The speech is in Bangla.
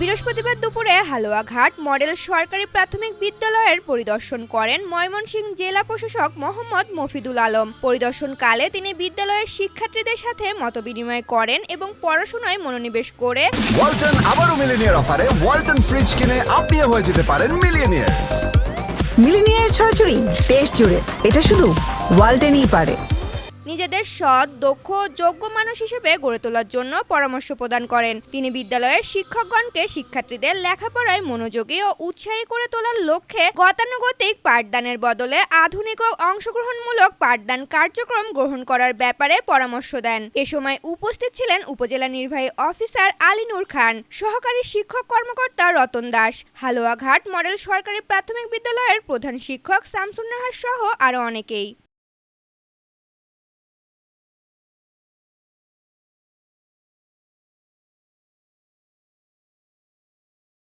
বৃহস্পতিবার দুপুরে হালুয়াঘাট মডেল সরকারি প্রাথমিক বিদ্যালয়ের পরিদর্শন করেন ময়মনসিংহ জেলা প্রশাসক মোহাম্মদ মফিদুল আলম। পরিদর্শনকালে তিনি বিদ্যালয়ের শিক্ষার্থীদের সাথে মতবিনিময় করেন এবং পড়াশোনায় মনোনিবেশ করে ওয়ালটন আবারও মিলিনিয়ার অফারে ওয়ালটন ফ্রিজ কিনে আপনিও হয়ে যেতে পারেন মিলিয়নিয়ার মিলিনিয়ার ছড়াছড়ি দেশ জুড়ে। এটা শুধু ওয়ালটেনই পারে। নিজেদের সৎ, দক্ষ যোগ্য মানুষ হিসেবে গড়ে তোলার জন্য পরামর্শ প্রদান করেন। তিনি বিদ্যালয়ের শিক্ষকগণকে শিক্ষার্থীদের লেখাপড়ায় মনোযোগী ও উৎসাহী করে তোলার লক্ষ্যে গতানুগতিক পাঠদানের বদলে আধুনিক ও অংশগ্রহণমূলক পাঠদান কার্যক্রম গ্রহণ করার ব্যাপারে পরামর্শ দেন। এ সময় উপস্থিত ছিলেন উপজেলা নির্বাহী অফিসার আলিনুর খান, সহকারী শিক্ষক কর্মকর্তা রতন দাস, হালুয়াঘাট মডেল সরকারি প্রাথমিক বিদ্যালয়ের প্রধান শিক্ষক শামসুন্নাহার সহ আরও অনেকেই।